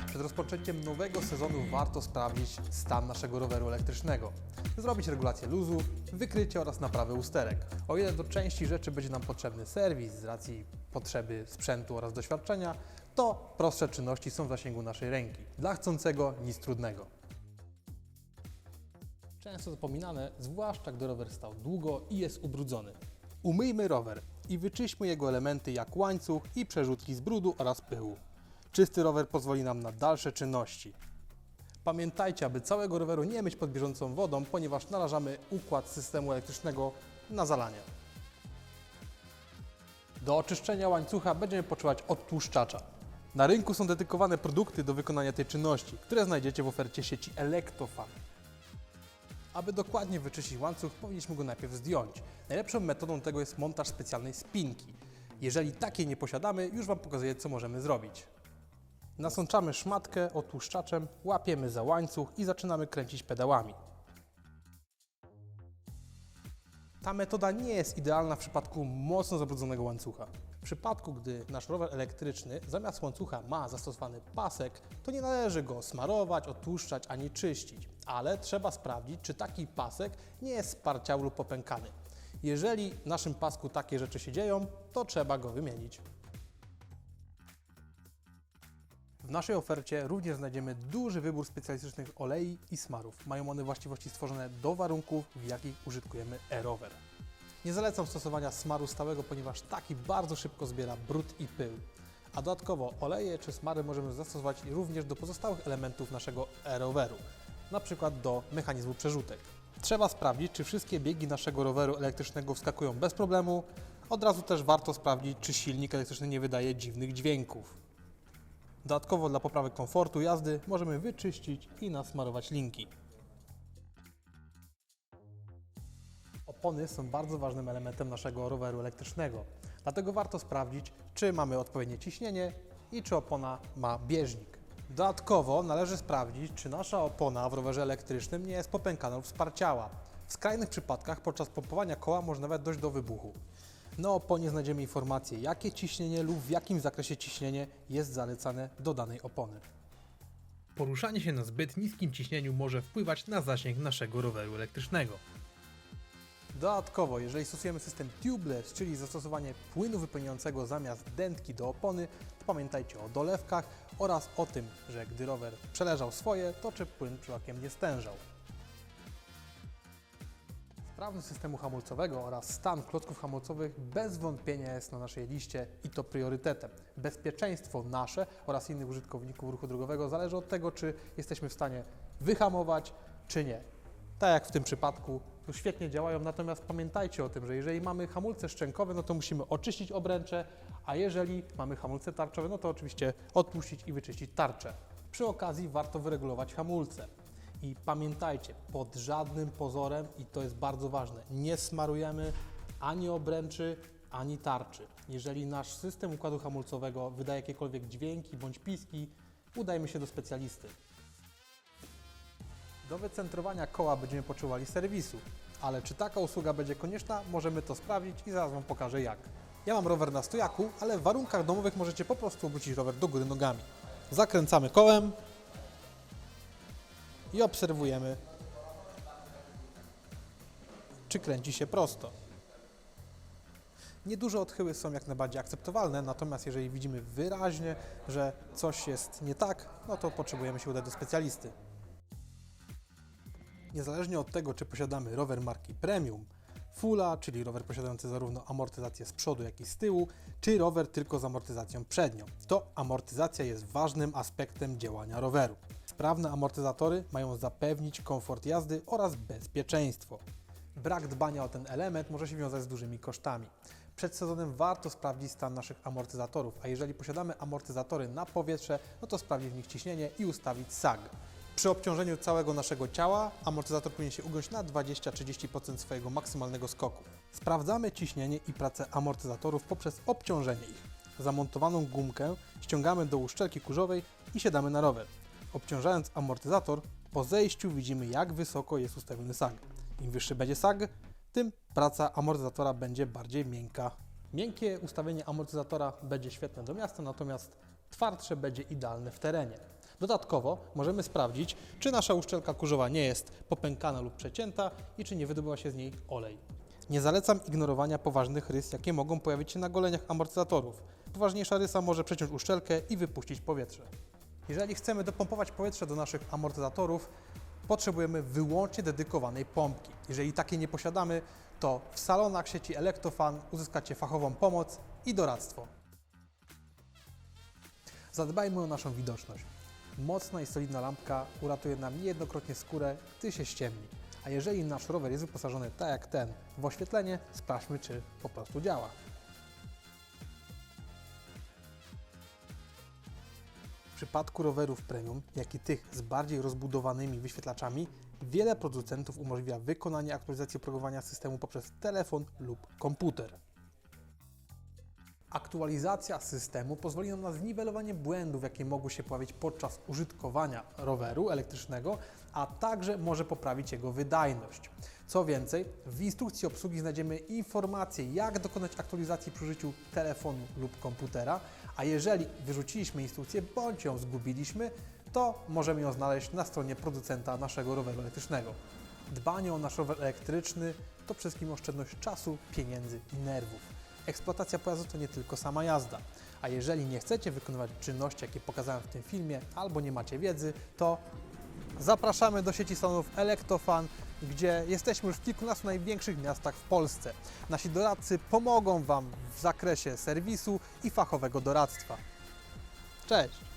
Przed rozpoczęciem nowego sezonu warto sprawdzić stan naszego roweru elektrycznego. Zrobić regulację luzu, wykrycie oraz naprawę usterek. O ile do części rzeczy będzie nam potrzebny serwis z racji potrzeby sprzętu oraz doświadczenia, to prostsze czynności są w zasięgu naszej ręki. Dla chcącego nic trudnego. Często zapominane, zwłaszcza gdy rower stał długo i jest ubrudzony. Umyjmy rower i wyczyśćmy jego elementy jak łańcuch i przerzutki z brudu oraz pyłu. Czysty rower pozwoli nam na dalsze czynności. Pamiętajcie, aby całego roweru nie myć pod bieżącą wodą, ponieważ narażamy układ systemu elektrycznego na zalanie. Do oczyszczenia łańcucha będziemy potrzebować odtłuszczacza. Na rynku są dedykowane produkty do wykonania tej czynności, które znajdziecie w ofercie sieci Electofan. Aby dokładnie wyczyścić łańcuch, powinniśmy go najpierw zdjąć. Najlepszą metodą tego jest montaż specjalnej spinki. Jeżeli takiej nie posiadamy, już Wam pokazuję, co możemy zrobić. Nasączamy szmatkę otłuszczaczem, łapiemy za łańcuch i zaczynamy kręcić pedałami. Ta metoda nie jest idealna w przypadku mocno zabrudzonego łańcucha. W przypadku, gdy nasz rower elektryczny zamiast łańcucha ma zastosowany pasek, to nie należy go smarować, odtłuszczać ani czyścić, ale trzeba sprawdzić, czy taki pasek nie jest sparciały lub popękany. Jeżeli w naszym pasku takie rzeczy się dzieją, to trzeba go wymienić. W naszej ofercie również znajdziemy duży wybór specjalistycznych olei i smarów. Mają one właściwości stworzone do warunków, w jakich użytkujemy e-rower. Nie zalecam stosowania smaru stałego, ponieważ taki bardzo szybko zbiera brud i pył. A dodatkowo oleje czy smary możemy zastosować również do pozostałych elementów naszego e-roweru, przykład do mechanizmu przerzutek. Trzeba sprawdzić, czy wszystkie biegi naszego roweru elektrycznego wskakują bez problemu. Od razu też warto sprawdzić, czy silnik elektryczny nie wydaje dziwnych dźwięków. Dodatkowo dla poprawy komfortu jazdy możemy wyczyścić i nasmarować linki. Opony są bardzo ważnym elementem naszego roweru elektrycznego, dlatego warto sprawdzić, czy mamy odpowiednie ciśnienie i czy opona ma bieżnik. Dodatkowo należy sprawdzić, czy nasza opona w rowerze elektrycznym nie jest popękana lub sparciała. W skrajnych przypadkach podczas pompowania koła może nawet dojść do wybuchu. Na oponie znajdziemy informację, jakie ciśnienie lub w jakim zakresie ciśnienie jest zalecane do danej opony. Poruszanie się na zbyt niskim ciśnieniu może wpływać na zasięg naszego roweru elektrycznego. Dodatkowo, jeżeli stosujemy system tubeless, czyli zastosowanie płynu wypełniającego zamiast dętki do opony, to pamiętajcie o dolewkach oraz o tym, że gdy rower przeleżał swoje, to czy płyn przypadkiem nie stężał. Sprawność systemu hamulcowego oraz stan klocków hamulcowych bez wątpienia jest na naszej liście i to priorytetem. Bezpieczeństwo nasze oraz innych użytkowników ruchu drogowego zależy od tego, czy jesteśmy w stanie wyhamować, czy nie. Tak jak w tym przypadku, to świetnie działają, natomiast pamiętajcie o tym, że jeżeli mamy hamulce szczękowe, no to musimy oczyścić obręcze, a jeżeli mamy hamulce tarczowe, no to oczywiście odpuścić i wyczyścić tarczę. Przy okazji warto wyregulować hamulce. I pamiętajcie, pod żadnym pozorem, i to jest bardzo ważne, nie smarujemy ani obręczy, ani tarczy. Jeżeli nasz system układu hamulcowego wydaje jakiekolwiek dźwięki bądź piski, udajmy się do specjalisty. Do wycentrowania koła będziemy potrzebowali serwisu, ale czy taka usługa będzie konieczna, możemy to sprawdzić i zaraz Wam pokażę jak. Ja mam rower na stojaku, ale w warunkach domowych możecie po prostu obrócić rower do góry nogami. Zakręcamy kołem, i obserwujemy, czy kręci się prosto. Nieduże odchyły są jak najbardziej akceptowalne, natomiast jeżeli widzimy wyraźnie, że coś jest nie tak, no to potrzebujemy się udać do specjalisty. Niezależnie od tego, czy posiadamy rower marki Premium, Fulla, czyli rower posiadający zarówno amortyzację z przodu, jak i z tyłu, czy rower tylko z amortyzacją przednią, to amortyzacja jest ważnym aspektem działania roweru. Sprawne amortyzatory mają zapewnić komfort jazdy oraz bezpieczeństwo. Brak dbania o ten element może się wiązać z dużymi kosztami. Przed sezonem warto sprawdzić stan naszych amortyzatorów, a jeżeli posiadamy amortyzatory na powietrze, no to sprawdzić w nich ciśnienie i ustawić SAG. Przy obciążeniu całego naszego ciała amortyzator powinien się ugiąć na 20-30% swojego maksymalnego skoku. Sprawdzamy ciśnienie i pracę amortyzatorów poprzez obciążenie ich. Zamontowaną gumkę ściągamy do uszczelki kurzowej i siadamy na rower. Obciążając amortyzator, po zejściu widzimy jak wysoko jest ustawiony sag. Im wyższy będzie sag, tym praca amortyzatora będzie bardziej miękka. Miękkie ustawienie amortyzatora będzie świetne do miasta, natomiast twardsze będzie idealne w terenie. Dodatkowo możemy sprawdzić, czy nasza uszczelka kurzowa nie jest popękana lub przecięta i czy nie wydobywa się z niej olej. Nie zalecam ignorowania poważnych rys, jakie mogą pojawić się na goleniach amortyzatorów. Poważniejsza rysa może przeciąć uszczelkę i wypuścić powietrze. Jeżeli chcemy dopompować powietrze do naszych amortyzatorów, potrzebujemy wyłącznie dedykowanej pompki. Jeżeli takiej nie posiadamy, to w salonach sieci Electrofan uzyskacie fachową pomoc i doradztwo. Zadbajmy o naszą widoczność. Mocna i solidna lampka uratuje nam niejednokrotnie skórę, gdy się ściemni. A jeżeli nasz rower jest wyposażony tak jak ten w oświetlenie, sprawdźmy, czy po prostu działa. Przypadku rowerów premium, jak i tych z bardziej rozbudowanymi wyświetlaczami, wiele producentów umożliwia wykonanie aktualizacji oprogramowania systemu poprzez telefon lub komputer. Aktualizacja systemu pozwoli nam na zniwelowanie błędów, jakie mogły się pojawić podczas użytkowania roweru elektrycznego, a także może poprawić jego wydajność. Co więcej, w instrukcji obsługi znajdziemy informacje, jak dokonać aktualizacji przy użyciu telefonu lub komputera, a jeżeli wyrzuciliśmy instrukcję bądź ją zgubiliśmy, to możemy ją znaleźć na stronie producenta naszego roweru elektrycznego. Dbanie o nasz rower elektryczny to przede wszystkim oszczędność czasu, pieniędzy i nerwów. Eksploatacja pojazdu to nie tylko sama jazda. A jeżeli nie chcecie wykonywać czynności, jakie pokazałem w tym filmie, albo nie macie wiedzy, to zapraszamy do sieci salonów Electrofan, gdzie jesteśmy już w kilkunastu największych miastach w Polsce. Nasi doradcy pomogą Wam w zakresie serwisu i fachowego doradztwa. Cześć!